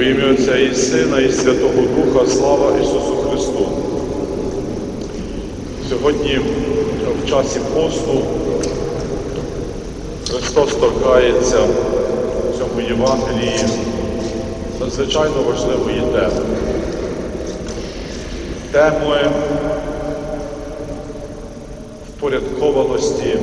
В ім'я Отця і Сина, і Святого Духа, слава Ісусу Христу. Сьогодні в часі посту Христос торкається в цьому Євангелії надзвичайно важливої теми. Теми впорядкованості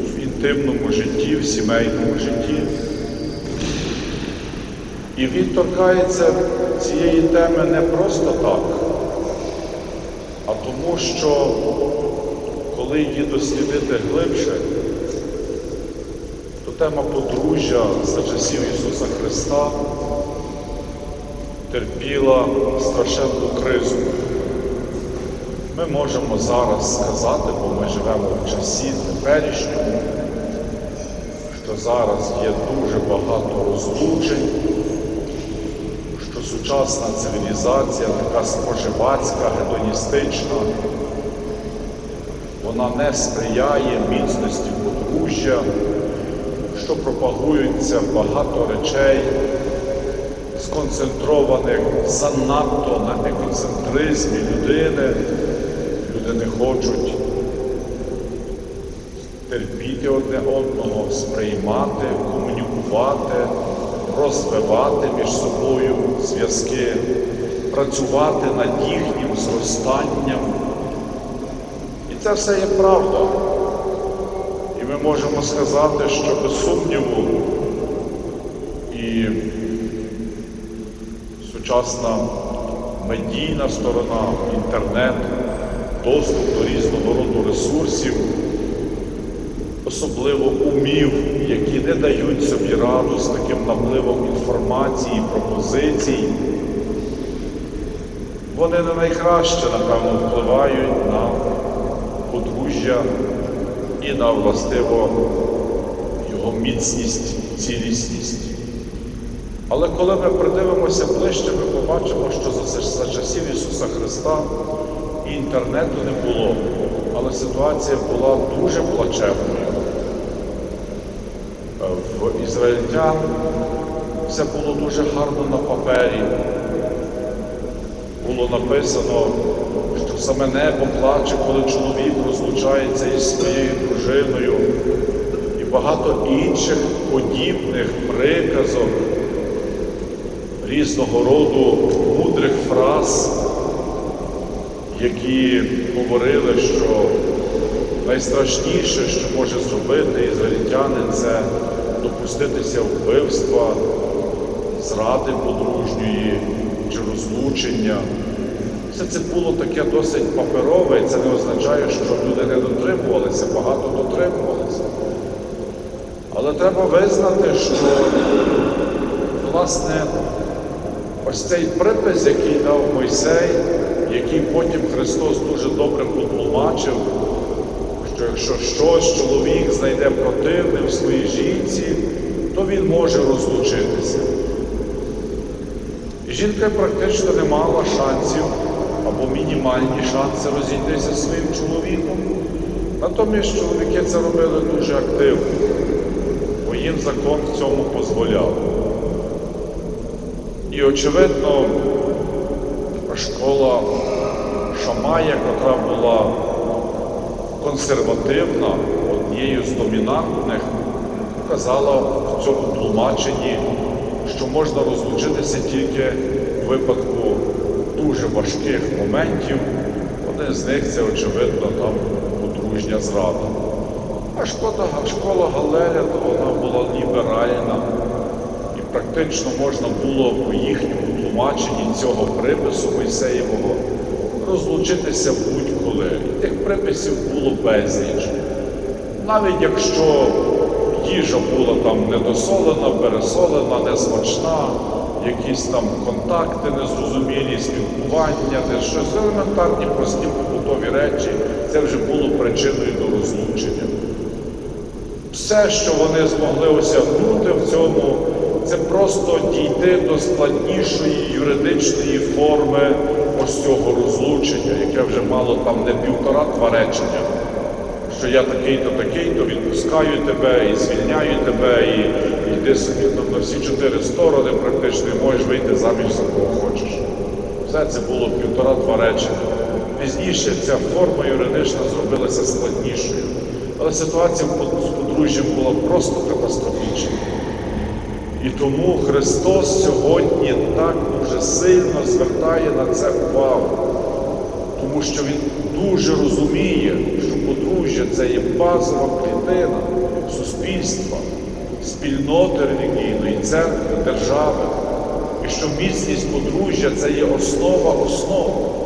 в інтимному житті, в сімейному житті. І він торкається цієї теми не просто так, а тому, що коли її дослідити глибше, то тема подружжя за часів Ісуса Христа терпіла страшенну кризу. Ми можемо зараз сказати, бо ми живемо в часі теперішньому, що зараз є дуже багато розлучень сучасна цивілізація, така споживацька, гедоністична, вона не сприяє міцності подружжя, що пропагуються багато речей, сконцентрованих занадто на екоцентризмі людини. Люди не хочуть терпіти одне одного, сприймати, комунікувати розвивати між собою зв'язки, працювати над їхнім зростанням. І це все є правда. І ми можемо сказати, що без сумніву і сучасна медійна сторона, інтернет, доступ до різного роду ресурсів, особливо умів, які не дають собі раду з таким напливом інформації, пропозицій, вони не найкраще, напевно, впливають на подружжя і на властиво його міцність, цілісність. Але коли ми придивимося ближче, ми побачимо, що за, за часів Ісуса Христа інтернету не було, але ситуація була дуже плачевною. Ізраїльтян все було дуже гарно на папері. Було написано, що саме небо плаче, коли чоловік розлучається із своєю дружиною, і багато інших подібних приказок, різного роду мудрих фраз, які говорили, що найстрашніше, що може зробити ізраїльтянин, це допуститися вбивства, зради подружньої чи розлучення. Все це було таке досить паперове, і це не означає, що люди не дотримувалися, багато дотримувалися. Але треба визнати, що, власне, ось цей припис, який дав Мойсей, який потім Христос дуже добре потлумачив, що якщо щось чоловік знайде противне в своїй жінці, то він може розлучитися. Жінка практично не мала шансів або мінімальні шанси розійтися зі своїм чоловіком. Натомість чоловіки це робили дуже активно, бо їм закон в цьому дозволяв. І, очевидно, школа Шамая, яка була консервативна, однією з домінантних, казала в цьому тлумаченні, що можна розлучитися тільки в випадку дуже важких моментів. Один з них це, очевидно, там подружня зрада. А шкода, школа Галеля, то вона була ліберальна. І практично можна було по їхньому тлумаченні цього припису Мойсеєвого розлучитися будь-коли. І тих приписів було безліч. Навіть якщо їжа була там недосолена, пересолена, несмачна, якісь там контакти незрозумілі, спілкування, де щось елементарні, прості побутові речі, це вже було причиною до розлучення. Все, що вони змогли осягнути в цьому, це просто дійти до складнішої юридичної форми ось цього розлучення, яке вже мало там не півтора-два речення, що я такий-то, такий-то, відпускаю тебе і звільняю тебе, і йди собі на всі чотири сторони, практично, і можеш вийти заміж за кого хочеш. Все це було півтора-два речення. Пізніше ця форма юридична зробилася складнішою. Але ситуація з подружжям була просто катастрофічна. І тому Христос сьогодні так дуже сильно звертає на це увагу, тому що Він дуже розуміє, що подружжя це є базова клітина суспільства, спільноти релігійної, церкви, держави, і що міцність подружжя це є основа основ.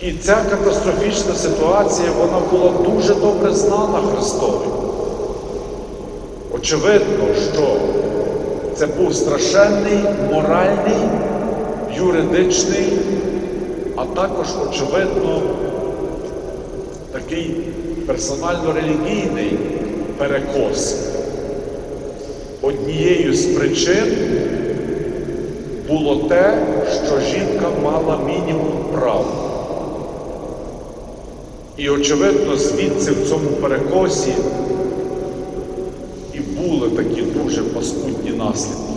І ця катастрофічна ситуація вона була дуже добре знана Христові. Очевидно, що це був страшенний моральний, юридичний, а також, очевидно, такий персонально-релігійний перекос. Однією з причин було те, що жінка мала мінімум прав. І, очевидно, звідси в цьому перекосі і були такі дуже паскудні наслідки.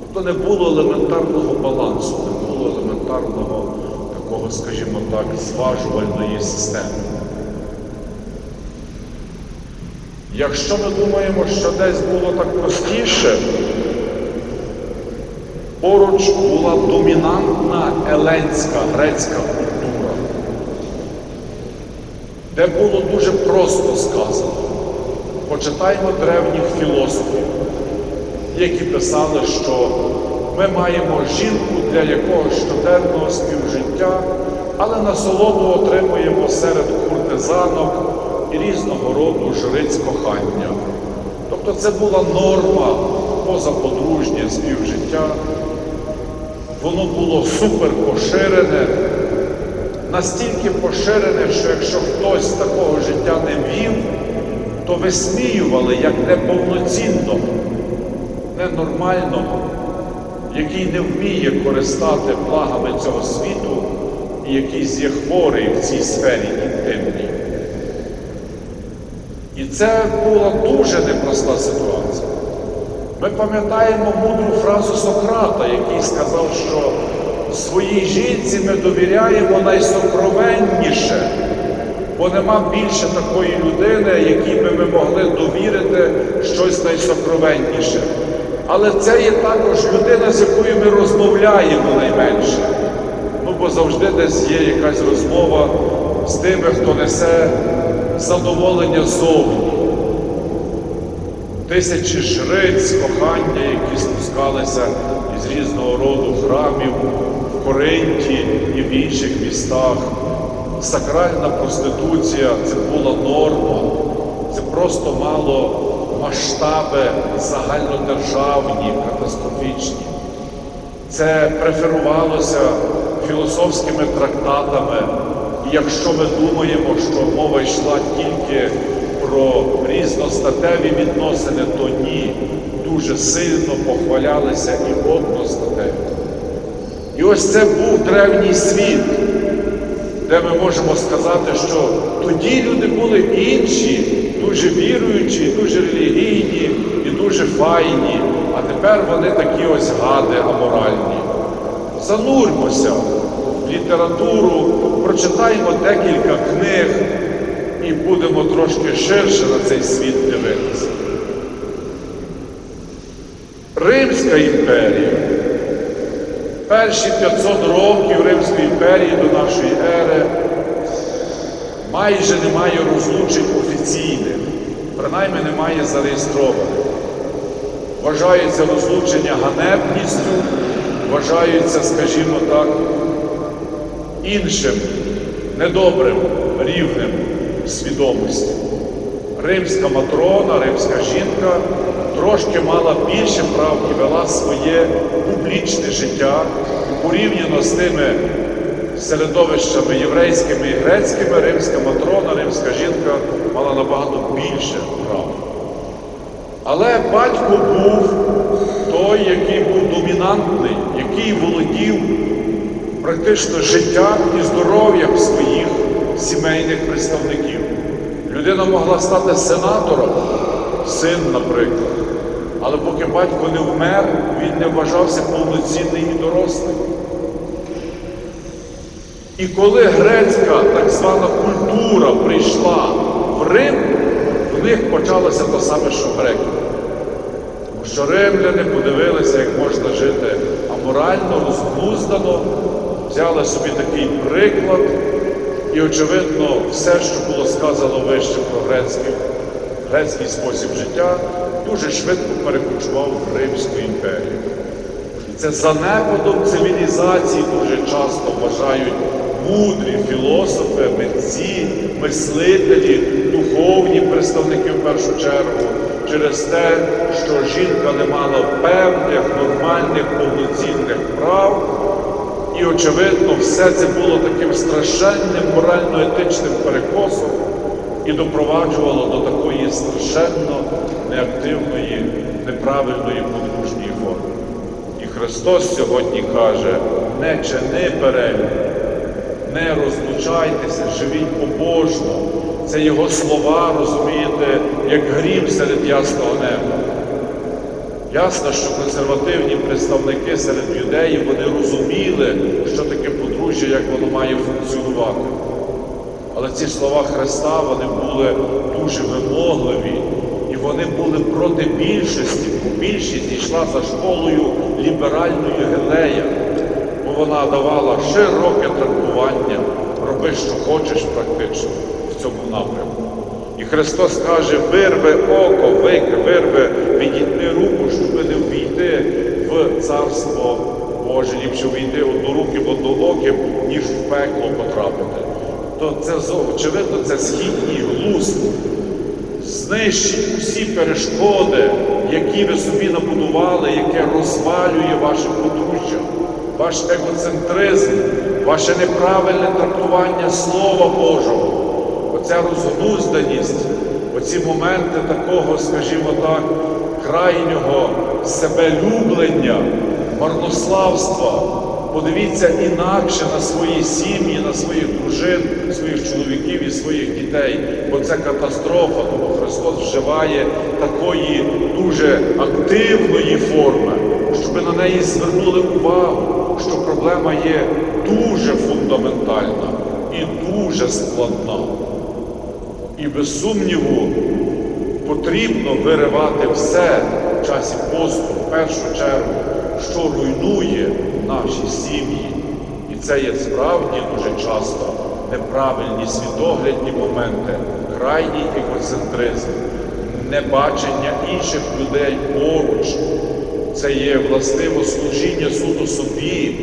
Тобто не було елементарного балансу, не було елементарного такого, скажімо так, зважувальної системи. Якщо ми думаємо, що десь було так простіше, поруч була домінантна еленська грецька культура, де було дуже просто сказано. Почитаймо древніх філософів, які писали, що ми маємо жінку для якогось щоденного співжиття, але насолоду отримуємо серед куртизанок і різного роду жриць кохання. Тобто це була норма позаподружнє співжиття. Воно було супер поширене, настільки поширене, що якщо хтось такого життя не вів, то висміювали як неповноцінного, ненормального, який не вміє користати благами цього світу і який є хворий в цій сфері інтимній. І це була дуже непроста ситуація. Ми пам'ятаємо мудру фразу Сократа, який сказав, що своїй жінці ми довіряємо найсокровенніше, бо нема більше такої людини, якій би ми могли довірити щось найсокровенніше. Але це є також людина, з якою ми розмовляємо найменше. Ну, бо завжди десь є якась розмова з тими, хто несе задоволення зовні. Тисячі жриць кохання, які спускалися із різного роду храмів в Коринті і в інших містах. Сакральна проституція це була норма, це просто мало масштаби загальнодержавні, катастрофічні. Це преферувалося філософськими трактатами. І якщо ми думаємо, що мова йшла тільки про різностатеві відносини, то ні, дуже сильно похвалялися і одностатеві. І ось це був древній світ, де ми можемо сказати, що тоді люди були інші, дуже віруючі, дуже релігійні і дуже файні, а тепер вони такі ось гади аморальні. Занурмося в літературу, прочитаємо декілька книг і будемо трошки ширше на цей світ дивитися. Римська імперія. Перші 500 років Римської імперії до нашої ери майже немає розлучень офіційних, принаймні немає зареєстрованих. Вважається розлучення ганебністю, вважаються, скажімо так, іншим недобрим рівнем свідомості. Римська матрона, римська жінка трошки мала більше прав і вела своє публічне життя порівняно з тими середовищами єврейськими і грецькими, римська матрона, римська жінка мала набагато більше прав. Але батько був той, який був домінантний, який володів практично життям і здоров'ям своїх сімейних представників. Людина могла стати сенатором, син, наприклад. Але поки батько не вмер, він не вважався повноцінний і дорослий. І коли грецька так звана культура прийшла в Рим, в них почалося те саме, що в греків. Тому що римляни подивилися, як можна жити аморально, розглуздано, взяли собі такий приклад, і, очевидно, все, що було сказано вище про грецький, грецький спосіб життя, дуже швидко перекочував в Римську імперію. І це занепадом цивілізації дуже часто вважають мудрі філософи, митці, мислителі, духовні представники в першу чергу, через те, що жінка не мала певних нормальних повноцінних прав. І, очевидно, все це було таким страшенним морально-етичним перекосом і допроваджувало до такої страшенно неактивної, неправильної подружньої форми. І Христос сьогодні каже: не чини перелюб, не розлучайтеся, живіть побожно. Це його слова, розумієте, як грім серед ясного неба. Ясно, що консервативні представники серед юдеїв вони розуміли, що таке подружжя, як воно має функціонувати. Але ці слова Христа вони були дуже вимогливі, і вони були проти більшості, бо більшість йшла за школою ліберальної Гелея, вона давала широке трактування, роби, що хочеш практично в цьому напрямку. І Христос каже, вирви око, вик- вирви, відітни руку, щоб не ввійти в Царство Боже, ліпше війти одноруким, однооким, ніж в пекло потрапити. То це очевидно, це східній глузд. Знищіть усі перешкоди, які ви собі набудували, яке розвалює ваше подружжя, ваш егоцентризм, ваше неправильне трактування Слова Божого оця розглузданість, оці моменти такого, скажімо так, крайнього себелюблення, марнославства. Подивіться інакше на свої сім'ї, на своїх дружин, своїх чоловіків і своїх дітей, бо це катастрофа, тому Христос вживає такої дуже активної форми, щоб на неї звернули увагу, що проблема є дуже фундаментальна і дуже складна. І без сумніву потрібно виривати все в часі посту, в першу чергу, що руйнує наші сім'ї. І це є справді дуже часто неправильні світоглядні моменти, крайній егоцентризм, небачення інших людей поруч. Це є властиво служіння суду собі.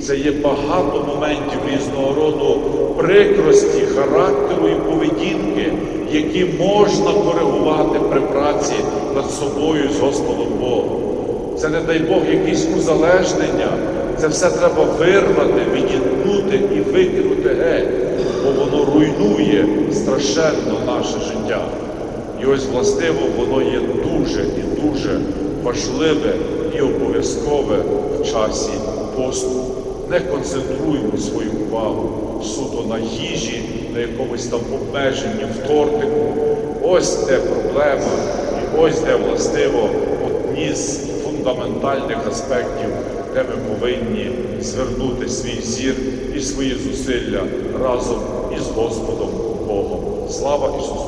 Це є багато моментів різного роду прикрості, характеру і поведінки, які можна коригувати при праці над собою з Господом Богом. Це не дай Бог якісь узалежнення. Це все треба вирвати, відітнути і викинути геть, бо воно руйнує страшенно наше життя. І ось властиво воно є дуже і дуже важливе і обов'язкове в часі посту. Не концентруємо свою увагу суто на їжі, на якомусь там обмеженні в тортику. Ось де проблема, і ось де властиво одні з фундаментальних аспектів, де ми повинні звернути свій зір і свої зусилля разом із Господом Богом. Слава Ісусу!